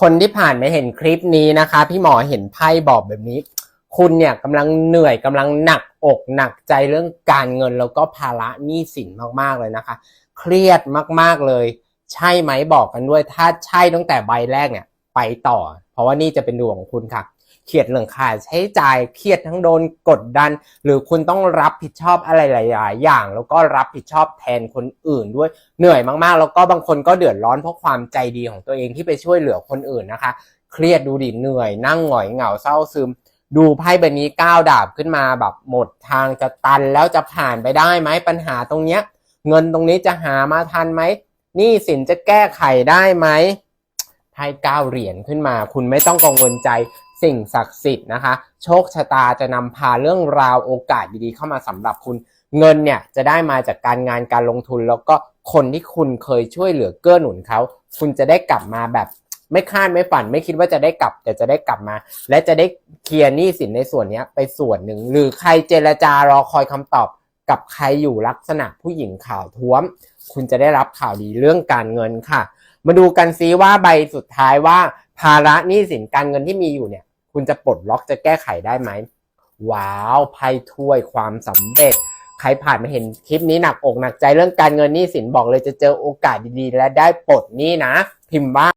คนที่ผ่านมาเห็นคลิปนี้นะคะ พี่หมอเห็นไพ่บอกแบบนี้ คุณเนี่ยกำลังเหนื่อยกำลังหนักอกหนักใจเรื่องการเงินแล้วก็ภาระหนี้สินมากๆเลยนะคะ เครียดมากๆเลย ใช่ไหมบอกกันด้วย ถ้าใช่ตั้งแต่ใบแรกเนี่ย ไปต่อ เพราะว่านี่จะเป็นดวงของคุณค่ะ เครียดเรื่องค่าใช้จ่ายเครียดทั้งโดนกดดัน หรือคุณต้องรับผิดชอบอะไรหลาย ๆ อย่าง แล้วก็รับผิดชอบแทนคนอื่นด้วยเหนื่อยมากๆ แล้วก็บางคนก็เดือดร้อนเพราะความใจดีของตัวเองที่ไปช่วยเหลือคนอื่นนะคะ เครียดดูดิเหนื่อย นั่งหงอยเหงาเศร้าซึม ดูไพ่ใบนี้ก้าวดาบขึ้นมาแบบหมดทางจะตันแล้วจะผ่านไปได้ไหมปัญหาตรงเนี้ย เงินตรงนี้จะหามาทันไหมหนี้สินจะแก้ไขได้ไหมไพ่เก้าเหรียญขึ้นมา คุณไม่ต้องกังวลใจ สิ่งศักดิ์สิทธิ์นะคะ โชคชะตาจะนำพาเรื่องราวโอกาสดีๆ เข้ามาสำหรับคุณ เงินเนี่ยจะได้มาจากการงานการลงทุน แล้วก็คนที่คุณเคยช่วยเหลือเกื้อหนุนเขา คุณจะได้กลับมาแบบไม่คาดไม่ฝัน ไม่คิดว่าจะได้กลับ แต่จะได้กลับมา และจะได้เคลียร์หนี้สินในส่วนนี้ไปส่วนหนึ่ง หรือใครเจรจารอคอยคำตอบกับใครอยู่ลักษณะผู้หญิงข่าวท้วม คุณจะได้รับข่าวดีเรื่องการเงินค่ะ มาดูกันซิว่าใบสุดท้ายว่า ภาระหนี้สินการเงินที่มีอยู่เนี่ย คุณจะปลดล็อกจะแก้ไขได้ไหมว้าวไพ่ถ้วยความสำเร็จ ใครผ่านมาเห็นคลิปนี้หนักอกหนักใจเรื่องการเงินหนี้สินบอกเลยจะเจอโอกาสดีๆ และได้ปลดหนี้นะ พิมพ์ว่า